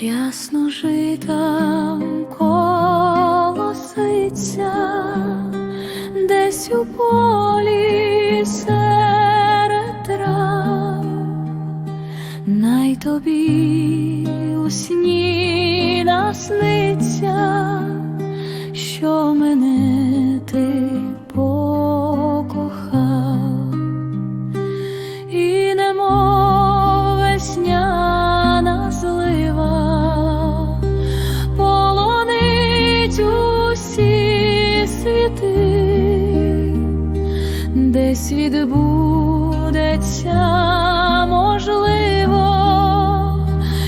Рясно жита колоситься, десь у полі серед трав, най тобі у сні насниться, що мене ти весняна злива полонить усі світи, десь відбудеться можливо,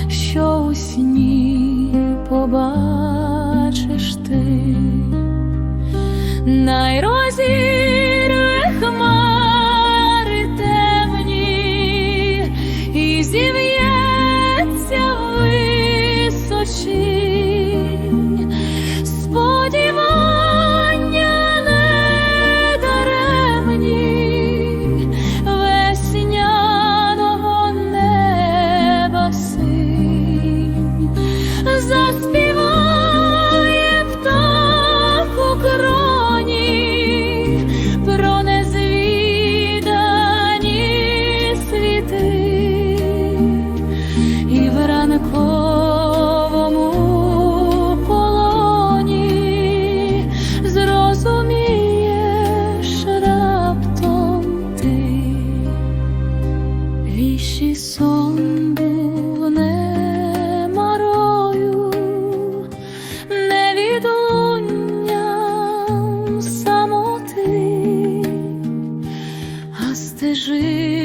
що у сні побачиш ти. Найрозірве стежи